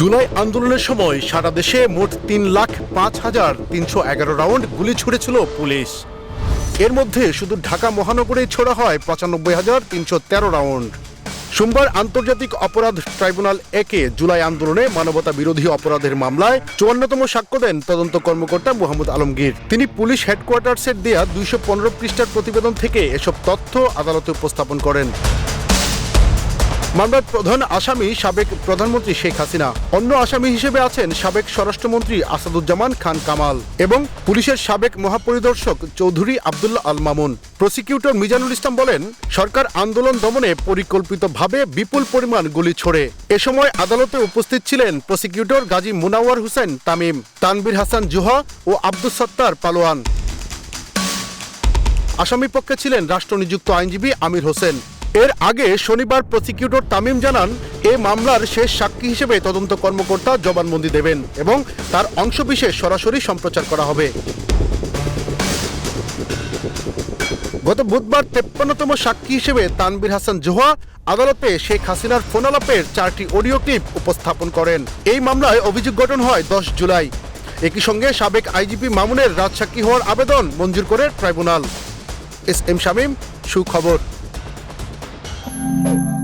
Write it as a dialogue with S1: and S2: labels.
S1: জুলাই আন্দোলনের সময় সারা দেশে মোট তিন লাখ পাঁচ হাজার তিনশো এগারো রাউন্ড গুলি ছুড়েছিল পুলিশ। এর মধ্যে শুধু ঢাকা মহানগরেই ছোড়া হয় পঁচানব্বই হাজার তিনশো তেরো রাউন্ড। সোমবার আন্তর্জাতিক অপরাধ ট্রাইব্যুনাল একে জুলাই আন্দোলনে মানবতা বিরোধী অপরাধের মামলায় চুয়ান্নতম সাক্ষ্য দেন তদন্ত কর্মকর্তা মোহাম্মদ আলমগীর। তিনি পুলিশ হেডকোয়ার্টার্সের দেয়া দুইশো পনেরো পৃষ্ঠার প্রতিবেদন থেকে এসব তথ্য আদালতে উপস্থাপন করেন। মামলার প্রধান আসামি সাবেক প্রধানমন্ত্রী শেখ হাসিনা। অন্য আসামি হিসেবে আছেন সাবেক স্বরাষ্ট্রমন্ত্রী আসাদুজ্জামান খান কামাল এবং পুলিশের সাবেক মহাপরিদর্শক চৌধুরী আবদুল্লাহ আল মামুন। প্রসিকিউটর মিজানুল ইসলাম বলেন, সরকার আন্দোলন দমনে পরিকল্পিতভাবে বিপুল পরিমাণ গুলি ছোড়ে। এ সময় আদালতে উপস্থিত ছিলেন প্রসিকিউটর গাজী মুনাওয়ার হোসেন তামিম তানবির হাসান জুহা ও আব্দুস সত্তার পালোয়ান। আসামি পক্ষে ছিলেন রাষ্ট্রনিযুক্ত আইনজীবী আমির হোসেন। এর আগে শনিবার প্রসিকিউটর তামিম জানান, এ মামলার শেষ সাক্ষী হিসেবে তদন্ত কর্মকর্তা জবানবন্দি দেবেন এবং তার অংশবিশেষ সরাসরি সম্প্রচার করা হবে। গত বুধবার তেপ্পান্নতম সাক্ষী হিসেবে তানবির হাসান জোহা আদালতে শেখ হাসিনার ফোনালাপের চারটি অডিও ক্লিপ উপস্থাপন করেন। এই মামলায় অভিযোগ গঠন হয় দশ জুলাই। একই সঙ্গে সাবেক আইজিপি মামুনের রাজসাক্ষী হওয়ার আবেদন মঞ্জুর করে ট্রাইব্যুনাল। এস এম শামীম, সুখবর। Thank you.